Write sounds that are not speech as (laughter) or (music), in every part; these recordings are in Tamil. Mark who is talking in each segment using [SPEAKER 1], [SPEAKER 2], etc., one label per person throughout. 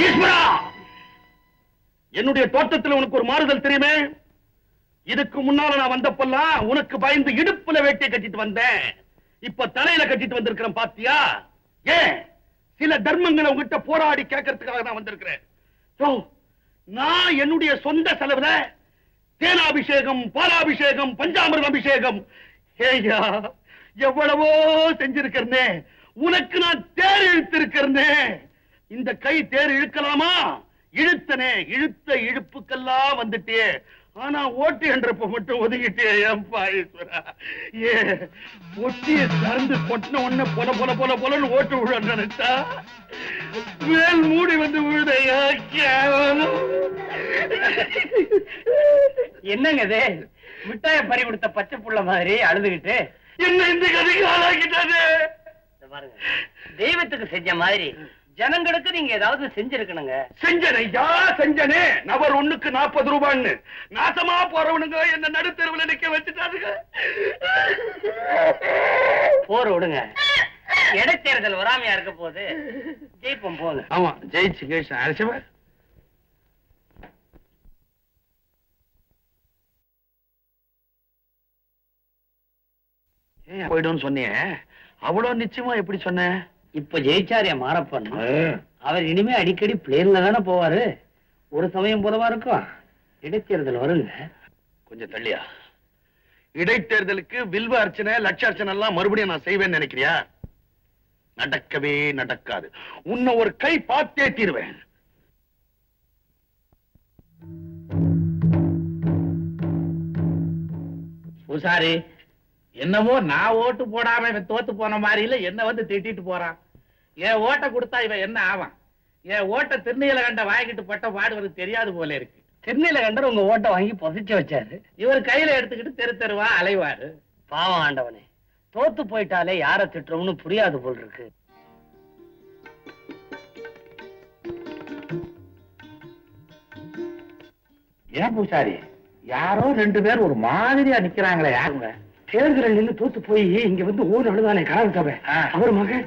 [SPEAKER 1] ஈஸ்வரா! என்னுடைய தோட்டத்தில் உனக்கு ஒரு மாறுதல் தெரியுமே? இதுக்கு முன்னால நான் வந்தப்பெல்லாம் உனக்கு பயந்து இடுப்புல வேட்டியை கட்டிட்டு வந்தேன். இப்ப தலையில கட்டிட்டு வந்திருக்கிறேன் பாத்தியா? ஏன்? சில தர்மங்களை உங்ககிட்ட போராடி கேட்கறதுக்காக நான் வந்திருக்கிறேன். நான் என்னுடைய சொந்த செலவுல தேனாபிஷேகம் பாலாபிஷேகம் பஞ்சாமிரம் அபிஷேகம் ஏயா எவ்வளவோ செஞ்சிருக்கிறேன். உனக்கு நான் தேர் இழுத்திருக்கிறேன். இந்த கை தேர் இழுக்கலாமா? இழுத்தனே இழுத்த இழுப்புக்கெல்லாம் வந்துட்டே. ஆனா ஓட்டு என்றப்ப மட்டும் ஒதுங்கிட்டே ஏன்பா ஈஸ்வரா. ஏ ஒட்டிய திறந்து கொட்டின உடனே பொல பொல பொல பொலன்னு ஓட்டு விழ நினைச்சா? மேல் மூடி வந்து விழுதையா? கேவலம்.
[SPEAKER 2] என்னங்க இது? மிட்டாய பறி கொடுத்த பச்சை புள்ள மாதிரி அழுதுகிட்டு.
[SPEAKER 1] என்ன இந்த கதைக்கு ஆளாக்கிட்டானே
[SPEAKER 2] இந்த பாருங்க தெய்வத்துக்கு செஞ்ச மாதிரி ஜனங்களுக்கு நீங்க ஏதாவது செஞ்சிருக்கணுங்க.
[SPEAKER 1] செஞ்சனையா செஞ்சனே? நபர் ஒண்ணுக்கு நாற்பது ரூபான்னு. நாசமா போறவனுங்க என்ன நடுத்தெருவுல நிக்க வச்சுட்டாருங்க
[SPEAKER 2] போற விடுங்க. இடைத்தேர்தல் வராமையா இருக்க போது ஜெயிப்போம் போங்க.
[SPEAKER 1] ஆமா ஜெயிச்சு கேஷ் அரசவ போயிடும்னு சொன்னியே? அவ்வளவு நிச்சயமா எப்படி சொன்ன
[SPEAKER 2] இப்ப ஜெயிச்சாரியா மாறப்பன் அவர் இனிமே அடிக்கடி பிளேன்ல தானே போவாரு. ஒரு சமயம் போலவா இருக்கும்? இடைத்தேர்தல் வருங்க.
[SPEAKER 1] கொஞ்சம் தள்ளியா. இடைத்தேர்தலுக்கு வில்வ அர்ச்சனை லட்ச அர்ச்சனை எல்லாம் மறுபடியும் நான் செய்வேன்னு நினைக்கிறியா? நடக்கவே நடக்காது. உன்னை ஒரு கை பார்த்தே தீருவேன்.
[SPEAKER 3] பூசாரி என்னமோ நான் ஓட்டு போடாம இவன் தோத்து போன மாதிரி இல்ல என்ன வந்து திட்டிட்டு போறான். என் ஓட்டை கொடுத்தா இவன் என்ன ஆவான்? என் ஓட்டை திருநீல கண்ட வாங்கிட்டு பட்ட பாடுவது தெரியாது போல இருக்கு.
[SPEAKER 2] திருநீல கண்டர் உங்க ஓட்டை வாங்கி புதைச்சு வச்சாரு.
[SPEAKER 3] இவர் கையில எடுத்துக்கிட்டு தெரு தெருவா அலைவாரு.
[SPEAKER 2] பாவம் ஆண்டவனே. தோத்து போயிட்டாலே யார திட்டுறோம்னு புரியாது போல் இருக்கு.
[SPEAKER 3] ஏன் பூசாரி? யாரோ ரெண்டு பேர் ஒரு மாதிரியா நிக்கிறாங்களே. யாருங்க
[SPEAKER 2] தேர்தலில் நின்று தோத்து போய் இங்க வந்து ஊர் அழுதானே கனவு சபை. அவர் மகன்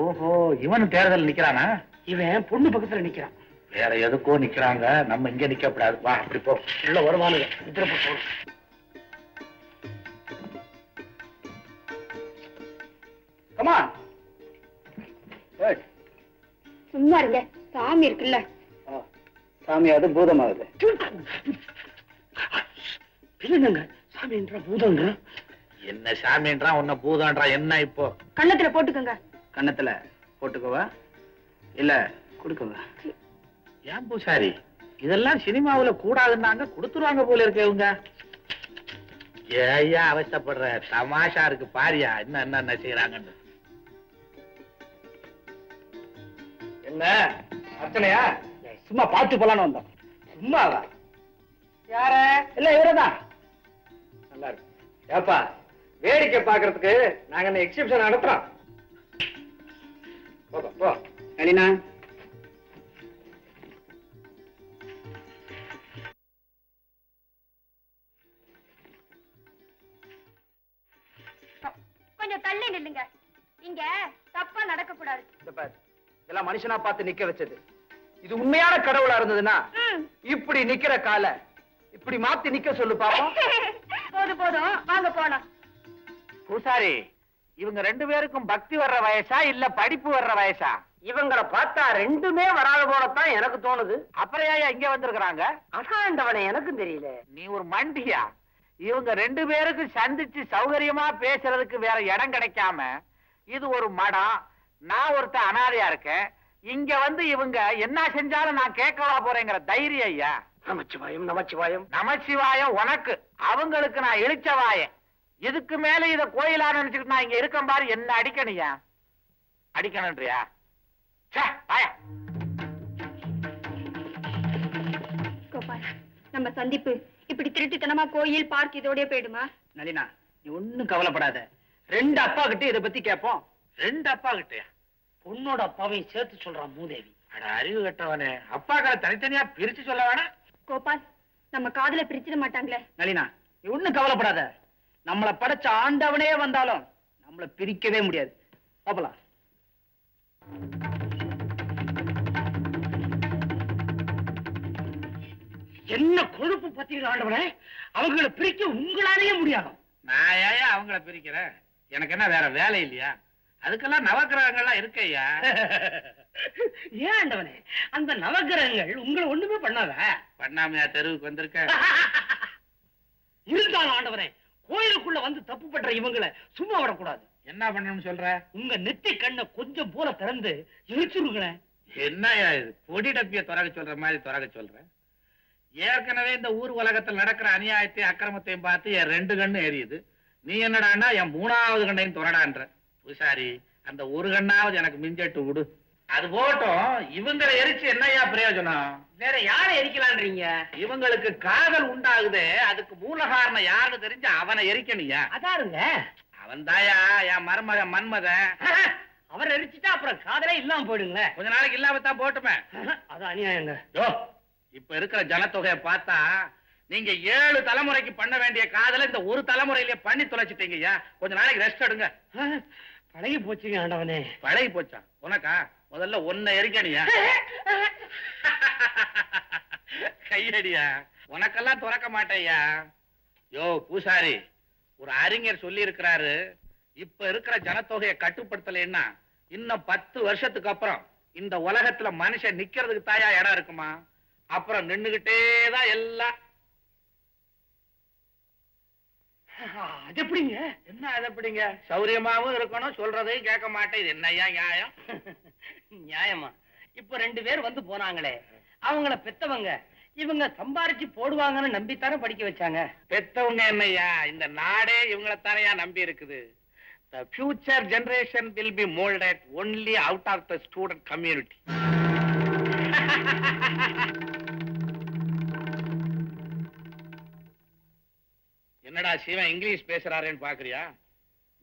[SPEAKER 3] ஓஹோ இவனும் தேர்தல் நிக்கிறானா?
[SPEAKER 2] இவன் பொண்ணு பக்கத்துல நிக்கிறான்.
[SPEAKER 3] வேற எதுக்கோ நிக்கிறாங்க. நம்ம இங்க நிக்க கூடாது. வா அப்படி போ.
[SPEAKER 2] உள்ள வருவானுங்க. இதில் போகணும்
[SPEAKER 4] சும்மா இருங்க. சாமி இருக்குல்ல.
[SPEAKER 2] சாமியாவது பூதமாகுது. இல்லைங்க சாமி என்ற பூதங்க.
[SPEAKER 3] என்ன சாமின்றான் உன்ன பூதான்றான் என்ன இப்போ?
[SPEAKER 4] கண்ணத்துல போட்டுக்கோங்க.
[SPEAKER 2] கன்னத்துல போட்டுக்கவா? இல்ல கொடுக்கவா?
[SPEAKER 3] ஏன் பூசாரி? இதெல்லாம் சினிமாவுல கூடாதுன்னாங்க கொடுத்துருவாங்க போல இருக்கு இவங்க. ஏய்யா அவசப்படுற தமாஷா இருக்கு பாரியா. என்ன என்ன செய்யறாங்கன்னு
[SPEAKER 2] என்ன? அர்ச்சனையா? சும்மா பார்த்து போலான்னு வந்தோம். சும்மாவா? யார? இல்ல இவரதான். நல்லா இருக்கு. ஏப்பா வேடிக்கை பாக்குறதுக்கு நாங்க இந்த எக்ஸிபிஷன் நடத்துறோம். போ
[SPEAKER 4] கொஞ்சம் தள்ளி நில்லுங்க. இங்க தப்பா நடக்க கூடாது
[SPEAKER 2] இதெல்லாம் மனுஷனா பார்த்து நிக்க வச்சது. இது உண்மையான கடவுளா இருந்ததுன்னா
[SPEAKER 4] ம்.
[SPEAKER 2] இப்படி நிக்கிற கால இப்படி மாத்தி நிக்க சொல்லு பாப்போம். (laughs)
[SPEAKER 4] போதும் போதும். வாங்க போலாம்.
[SPEAKER 3] பூசாரி இவங்க ரெண்டு பேருக்கும் பக்தி வர்ற வயசா இல்ல படிப்பு வர்ற வயசா?
[SPEAKER 2] இவங்கள பார்த்தா ரெண்டுமே வராத போலத்தான் எனக்கு தோணுது.
[SPEAKER 3] அப்புறம் ஏன் இங்க வந்திருக்கிறாங்க?
[SPEAKER 2] அதாண்டவனே எனக்கும் தெரியல.
[SPEAKER 3] நீ ஒரு மண்டியா? இவங்க ரெண்டு பேருக்கு சந்திச்சு சௌகரியமா பேசுறதுக்கு வேற இடம் கிடைக்காம இது ஒரு மடம் நான் ஒருத்த அனாதையா இருக்கேன் இங்க வந்து இவங்க என்ன செஞ்சாலும் நான் கேட்கவா போறேங்கிற தைரியம் ஐயா.
[SPEAKER 2] நமச்சிவாயம் நமச்சிவாயம்.
[SPEAKER 3] நமசிவாயம் உனக்கு அவங்களுக்கு நான் இழிச்சவாயன் இதுக்கு மேல இத கோயிலா நினைச்சுக்கிட்டு நான் இங்க இருக்கேன் பாரு என்ன அடிக்கணியா? வாயா.
[SPEAKER 4] கோபால் நம்ம சந்திப்பு இப்படி திருட்டுத்தனமா கோயில் பார்க் இதோடய போயிடுமா?
[SPEAKER 2] நளினா நீ ஒண்ணும் கவலைப்படாத. ரெண்டு அப்பா கிட்ட இத பத்தி கேட்போம்
[SPEAKER 3] ரெண்டு அப்பா கிட்டயா?
[SPEAKER 2] பொண்ணோட அப்பாவையும் சேர்த்து சொல்றான் மூதேவி.
[SPEAKER 3] அட அறிவு கட்டவனே. அப்பாக்களை தனித்தனியா பிரிச்சு சொல்ல வேணாம்.
[SPEAKER 4] கோபால் நம்ம காதுல பிரிச்சிட மாட்டாங்களே.
[SPEAKER 2] நளினா நீ ஒண்ணும் கவலைப்படாத. நம்மள படைச்ச ஆண்டவனே வந்தாலும் நம்மள பிரிக்கவே முடியாது. பாப்பலாம் என்ன கொழுப்பு பத்தீங்களா ஆண்டவனே? அவங்கள பிரிக்க உங்களாலேயே முடியாது.
[SPEAKER 3] நான் ஏன் அவங்கள பிரிக்கிறேன்? எனக்கு என்ன வேற வேலை இல்லையா? அதுக்கெல்லாம் நவக்கிரகங்கள்லாம் இருக்கையா (laughs)
[SPEAKER 2] ஏன் ஆண்டவனே? அந்த நவகிரகங்கள் உங்களை ஒண்ணுமே பண்ணாத?
[SPEAKER 3] பண்ணாமையா தெருவுக்கு வந்திருக்க? (laughs)
[SPEAKER 2] இருந்தாலும் ஆண்டவனே கோயிலுக்குள்ள வந்து தப்பு பண்ற இவங்களை சும்மா விடக்கூடாது.
[SPEAKER 3] என்ன பண்ணணும்னு சொல்ற?
[SPEAKER 2] உங்க நெத்தி கண்ணை கொஞ்சம் போல திறந்து எரிச்சுருங்களேன்
[SPEAKER 3] என்னய்யா இது? பொடி டப்பிய துறக்க சொல்ற மாதிரி துறக்க சொல்ற? ஏற்கனவே இந்த ஊர் உலகத்தில் நடக்கிற அநியாயத்தையும் அக்கிரமத்தையும் பார்த்து என் ரெண்டு கண்ணு எரியுது. நீ என்னடான்னா என் மூணாவது கண்ணையும் துறடான்ற. பூசாரி அந்த ஒரு கண்ணாவது எனக்கு மிஞ்சட்டு விடு. அது போட்டும் இவங்களை எரிச்சு என்னய்யா பிரயோஜனம்?
[SPEAKER 2] வேற யாரை எரிக்கலான்றீங்க?
[SPEAKER 3] இவங்களுக்கு காதல் உண்டாகுதே அதுக்கு மூல காரணம் யாருன்னு தெரிஞ்சு அவனை எரிக்கணுயா
[SPEAKER 2] அதாருங்க.
[SPEAKER 3] அவன் தாயா என் மருமகன் மன்மதன். (laughs)
[SPEAKER 2] அவர் எரிச்சுட்டா அப்புறம் காதலே இல்லாம போயிடுங்களேன்
[SPEAKER 3] கொஞ்ச நாளைக்கு இல்லாம தான் போட்டுமே. (laughs)
[SPEAKER 2] அது அநியாயங்க.
[SPEAKER 3] யோ, இப்ப இருக்கிற ஜனத்தொகையை பார்த்தா நீங்க ஏழு தலைமுறைக்கு பண்ண வேண்டிய காதல இந்த ஒரு தலைமுறையிலேயே பண்ணி தொலைச்சிட்டீங்கய்யா. கொஞ்ச நாளைக்கு ரெஸ்ட் எடுங்க. (laughs)
[SPEAKER 2] பழகி போச்சுங்க ஆண்டவனே.
[SPEAKER 3] பழகி போச்சா? உனக்கா? முதல்ல ஒன்ன எரிக்கணியா? (laughs) கையடியா? உனக்கெல்லாம் துறக்க மாட்டேயா? யோ பூசாரி ஒரு அறிஞர் சொல்லி இருக்கிறாரு இப்ப இருக்கிற ஜனத்தொகையை கட்டுப்படுத்தலைன்னா இன்னும் பத்து வருஷத்துக்கு அப்புறம் இந்த உலகத்துல மனுஷன் நிக்கிறதுக்கு தாயா இடம் இருக்குமா? அப்புறம் நின்னுகிட்டே தான் எல்லாம். (laughs)
[SPEAKER 2] அது எப்படிங்க?
[SPEAKER 3] என்ன அது எப்படிங்க? சௌரியமாவும் இருக்கணும் சொல்றதையும் கேட்க மாட்டேன். இது என்னய்யா நியாயம்? (laughs)
[SPEAKER 2] நியாயமா? இப்ப ரெண்டு பேர் வந்து போனாங்களே அவங்கள பெத்தவங்க இவங்க சம்பாரிச்சு போடுவாங்கன்னு நம்பித்தானே படிக்க வச்சாங்க.
[SPEAKER 3] பெத்தவங்க என்னையா இந்த நாடே இவங்களத்தானையா நம்பி இருக்குது. The future generation will be molded only out of the student community. (laughs) என்னடா சிவன் இங்கிலீஷ் பேசுறாருன்னு பாக்குறியா?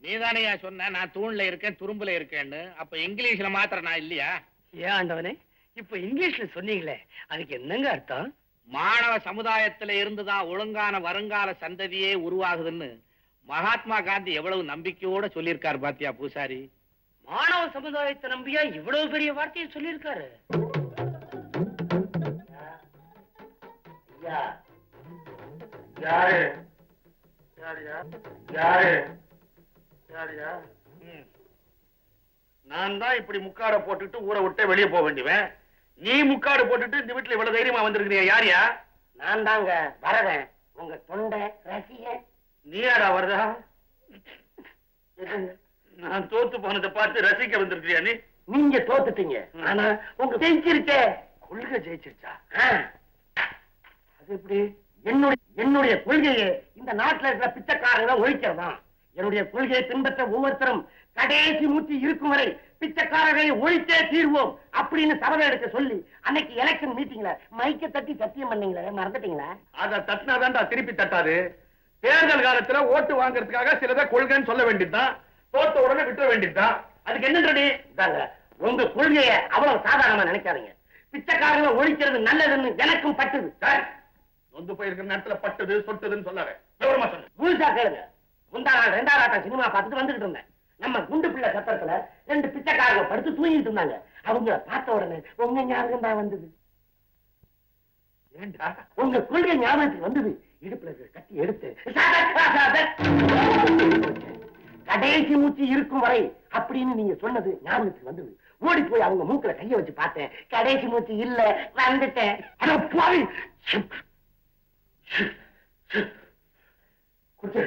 [SPEAKER 3] நீதானையா சொன்ன நான் தூண்ல இருக்கேன் துரும்புல இருக்கேன்னு. அப்ப இங்கிலீஷ்ல மாத்திர நான் இல்லையா?
[SPEAKER 2] ஏன் ஆண்டவனே இப்ப இங்கிலீஷ்ல சொன்னீங்களே அதுக்கு என்னங்க அர்த்தம்?
[SPEAKER 3] மாணவ சமுதாயத்துல இருந்துதான் ஒழுங்கான வருங்கால சந்ததியே உருவாகுதுன்னு மகாத்மா காந்தி எவ்வளவு நம்பிக்கையோட சொல்லியிருக்காரு பாத்தியா பூசாரி?
[SPEAKER 2] மாணவ சமுதாயத்தை நம்பியா இவ்வளவு பெரிய வார்த்தையை சொல்லியிருக்காரு?
[SPEAKER 1] யாரு? யாரு யாருயா நான் தான் இப்படி முக்காட போட்டுட்டு ஊரை விட்டு வெளியே போக வேண்டியவன். நீ முக்காடு போட்டுட்டு இந்த வீட்டுல இவ்வளவு தைரியமா வந்திருக்கிறியா? யாரியா?
[SPEAKER 2] நான் தாங்க வரவேன் உங்க தொண்டை ரசிகன்.
[SPEAKER 1] நீயாடா வருதா? நான் தோத்து போனதை பார்த்து ரசிக்க வந்திருக்கிறியா நீ?
[SPEAKER 2] நீங்க தோத்துட்டீங்க. ஆனா உங்க ஜெயிச்சிருக்கே
[SPEAKER 1] கொள்கை ஜெயிச்சிருச்சா?
[SPEAKER 2] அது எப்படி? என்னுடைய என்னுடைய கொள்கையை இந்த நாட்டுல இருக்கிற பிச்சைக்காரங்களை ஒழிக்கிறதாம் என்னுடைய கொள்கையை பின்பற்ற ஒவ்வொருத்தரும் கடைசி மூச்சு இருக்கும் வரை பிச்சைக்காரர்களை ஒழித்தே தீர்வோம் அப்படின்னு சபதம் எடுக்க சொல்லி அன்னைக்கு எலெக்ஷன் மீட்டிங்ல மைக்க தட்டி சத்தியம் பண்ணீங்களே மறந்துட்டீங்களா?
[SPEAKER 1] அத தட்டினாதான்டா திருப்பி தட்டாது. தேர்தல் காலத்துல ஓட்டு வாங்குறதுக்காக சிலதை கொள்கைன்னு சொல்ல வேண்டியதுதான் தோத்த உடனே விட்டுற வேண்டியதுதான் அதுக்கு என்னன்றடி
[SPEAKER 2] இதாங்க உங்க கொள்கையை அவ்வளவு சாதாரணமா நினைக்காதீங்க. பிச்சைக்காரங்களை ஒழிக்கிறது நல்லதுன்னு எனக்கும் பட்டுது.
[SPEAKER 1] சார், நொந்து போயிருக்கிற நேரத்துல பட்டது சொட்டதுன்னு சொல்லாத. விவரமா சொல்லு.
[SPEAKER 2] முழுசா கேளுங்க. முந்தா நாள் ரெண்டாவது ஆட்டம் சினிமா பார்த்துட்டு வந்துகிட்டு இருந்தேன். நம்ம குண்டு பிள்ளை சத்திரத்துல ரெண்டு பிச்சைக்காரங்க படுத்து தூங்கிட்டு இருந்தாங்க. அவங்கள பார்த்த உடனே உங்க ஞாபகம் தான் வந்தது.
[SPEAKER 1] ஏண்டா?
[SPEAKER 2] உங்க கொள்கை ஞாபகத்துக்கு வந்தது. இடுப்புல கட்டி எடுத்து கடைசி மூச்சு இருக்கும் வரை அப்படின்னு நீங்க சொன்னது ஞாபகத்துக்கு வந்தது. ஓடி போய் அவங்க மூக்குல கைய வச்சு பார்த்தேன். கடைசி மூச்சு இல்ல வந்துட்டேன். குடிச்சு.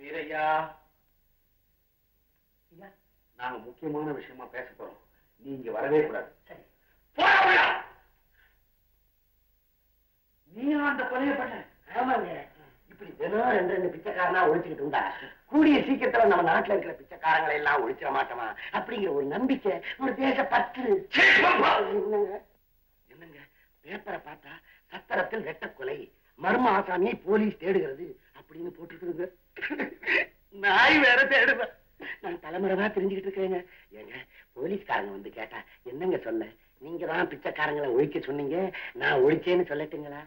[SPEAKER 1] வீரையா. நாங்க முக்கியமான விஷயமா பேச போறோம். நீ இங்க வரவே கூடாது.
[SPEAKER 2] சரி.
[SPEAKER 1] நீ அந்த கொலையை பண்ண
[SPEAKER 2] ஆமாங்க. இப்படி தினம் ரெண்டு ரெண்டு பிச்சைக்காரனா ஒழிச்சுக்கிட்டு இருந்தா கூடிய சீக்கிரத்துல நம்ம நாட்டுல இருக்கிற பிச்சைக்காரங்களை எல்லாம் ஒழிச்சிட மாட்டோமா? அப்படிங்கிற ஒரு நம்பிக்கை ஒரு தேச பற்று என்னங்க? என்னங்க? பேப்பரை பார்த்தா சத்திரத்தில் வெட்ட கொலை மர்ம ஆசாமியை போலீஸ் தேடுகிறது அப்படின்னு போட்டுருக்குதுங்க
[SPEAKER 1] நாய் வேற தேடுவேன்
[SPEAKER 2] நான் தலைமுறைவா தெரிஞ்சுக்கிட்டு இருக்கிறேங்க. ஏங்க போலீஸ்காரங்க வந்து கேட்டா என்னங்க சொல்ல நீங்க தான் பிச்சைக்காரங்களை ஒழிக்க சொன்னீங்க. நான் ஒழிச்சேன்னு சொல்லட்டுங்களா?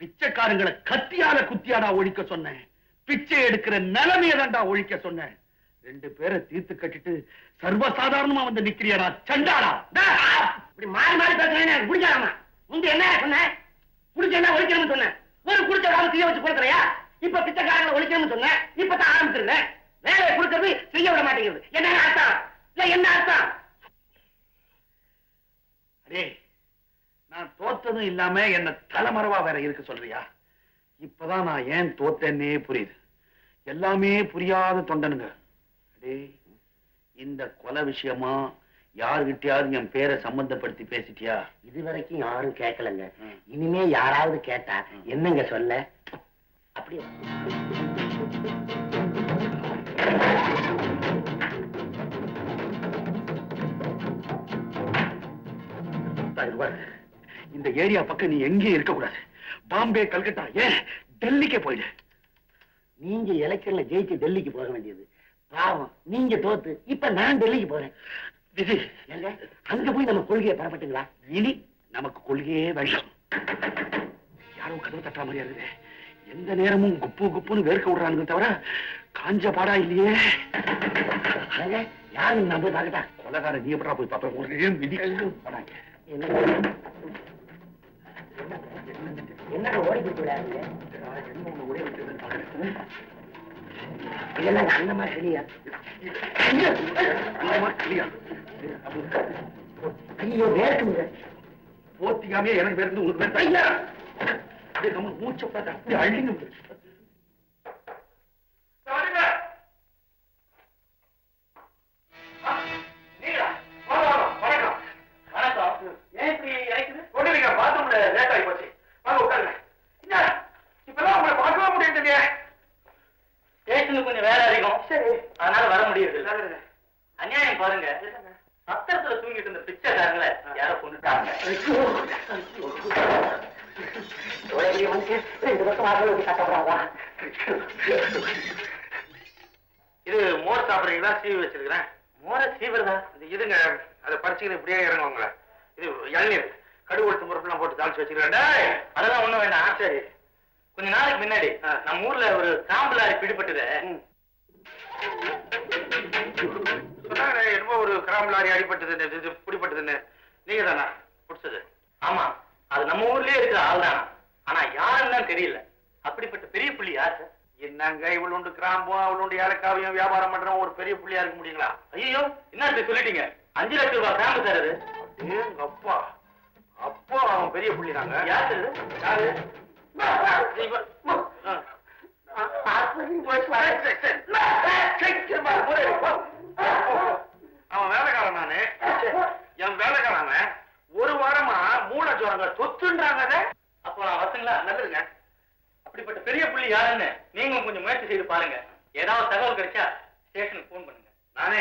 [SPEAKER 1] பிச்சைக்காரங்களை கத்தியால குத்தியாடா ஒழிக்க சொன்னேன். பிச்சை எடுக்கிற நிலைமையை தான்டா ஒழிக்க சொன்னேன். ரெண்டு பேரை தீர்த்து கட்டிட்டு சர்வசாதாரணமா வந்து நிக்கிறியாடா சண்டாடா
[SPEAKER 2] இப்படி மாறி மாறி பேசுறேன் முடிஞ்சாடாமா முந்தி என்ன சொன்ன? குடிச்ச ஒழிக்கணும்னு சொன்னேன். ஒரு குடிச்ச தீய வச்சு கொடுக்குறியா இப்ப பிச்சைக்காரங்களை ஒழிக்கணும்னு சொன்னேன். இப்ப தான் ஆரம்பிச்சிருந்தேன். வேலையை கொடுக்கறது செய்ய விட மாட்டேங்குது. என்ன அர்த்தம்? இல்ல என்ன அர்த்தம்?
[SPEAKER 1] அடே நான் தோத்ததும் இல்லாம என்ன தலைமறைவா வேற இருக்கு சொல்றியா? இப்பதான் நான் ஏன் தோத்தேன்னே புரியுது. எல்லாமே புரியாத தொண்டனுங்க. அடே இந்த கொலை விஷயமா யாருகிட்டயாவது என் பேரை சம்பந்தப்படுத்தி பேசிட்டியா?
[SPEAKER 2] இது வரைக்கும் யாரும் கேட்கலங்க. இனிமே யாராவது கேட்டா என்னங்க சொல்ல?
[SPEAKER 1] பாரு, இந்த ஏரியா பக்கம் நீ எங்கேயும் இருக்க கூடாது பாம்பே கல்கட்டா ஏன் டெல்லிக்கே போயிடு.
[SPEAKER 2] நீங்க எலெக்ஷன்ல ஜெயிச்சு டெல்லிக்கு போக வேண்டியது. பாவம் நீங்க தோத்து இப்ப நான் டெல்லிக்கு போறேன்.
[SPEAKER 1] விதி
[SPEAKER 2] அங்க போய் நம்ம கொள்கையை பெறப்பட்டுங்களா?
[SPEAKER 1] இனி நமக்கு கொள்கையே வேண்டாம். யாரோ கதவு தட்டுற மாதிரியா இருக்குது. எந்த நேரமும் குப்பு குப்புன்னு வேர்க்க விடுறானுங்க தவிர காஞ்ச பாடா இல்லையே.
[SPEAKER 2] யாரு நான் போய் பார்க்கட்டா?
[SPEAKER 1] கொலகார நீ எப்படா போய் பாப்ப ஒரே.
[SPEAKER 2] என்னங்க? என்னங்க ஓடி போய் விடாதீங்க
[SPEAKER 1] என்ன ஒரே வச்சிருந்தேன்னு பாக்குறேன்.
[SPEAKER 2] இல்லைங்க அந்த மாதிரி இல்லையா?
[SPEAKER 1] மாதிரி
[SPEAKER 2] ஐயோ வேர்க்குங்க.
[SPEAKER 1] போத்திக்காமே எனக்கு பேர் இருந்து உனக்கு பேர் ஐயா நம்ம மூச்சை பார்த்து அப்படியே அழிங்க
[SPEAKER 2] ரெண்டு பக்கம் கட்டப்படாதா
[SPEAKER 5] இது மோர் சாப்பிடுறீங்களா? சீவி வச்சிருக்கிறேன். மோர சீவிரதா
[SPEAKER 6] இது இதுங்க அதை பறிச்சுக்கிட்டு இப்படியே இறங்குவாங்களே. இது இளநீர். கடுகு உளுத்து முறுப்புலாம் போட்டு தாளிச்சு வச்சுக்கிறேன்
[SPEAKER 5] அதெல்லாம் ஒண்ணும் வேண்டாம்.
[SPEAKER 6] சரி.
[SPEAKER 5] கொஞ்ச நாளைக்கு முன்னாடி நம்ம ஊர்ல ஒரு காம்பலாரி பிடிபட்டது.
[SPEAKER 6] என்னமோ ஒரு கிராம் லாரி அடிபட்டதுன்னு பிடிப்பட்டதுன்னு நீங்க தானா பிடிச்சது.
[SPEAKER 5] ஆமா அது நம்ம ஊர்லயே இருக்கிற ஆள் தானா ஆனா யாருன்னு தெரியல. அப்படிப்பட்ட பெரிய புள்ளி யார் சார்
[SPEAKER 6] என்னங்க இவ்வளவு உண்டு கிராம்பும் அவ்வளவு உண்டு ஏலக்காவையும் வியாபாரம் பண்றோம் ஒரு பெரிய புள்ளியா இருக்க முடியுங்களா?
[SPEAKER 5] ஐயோ என்ன சொல்லிட்டீங்க? அஞ்சு லட்சம் ரூபாய் கிராம்பு சார் அது.
[SPEAKER 6] எங்க அப்பா. அப்போ அவன் பெரிய புள்ளி நாங்க
[SPEAKER 5] யார்?
[SPEAKER 6] யாரு அவன் ஒத்துன்றாங்க
[SPEAKER 5] அப்போ நான் வரட்டுங்களா நல்லதுங்க. அப்படிப்பட்ட பெரிய புள்ளி யாருன்னு நீங்களும் கொஞ்சம் முயற்சி செய்து பாருங்க. ஏதாவது தகவல் கிடைச்சா ஸ்டேஷனுக்கு போன் பண்ணுங்க. நானே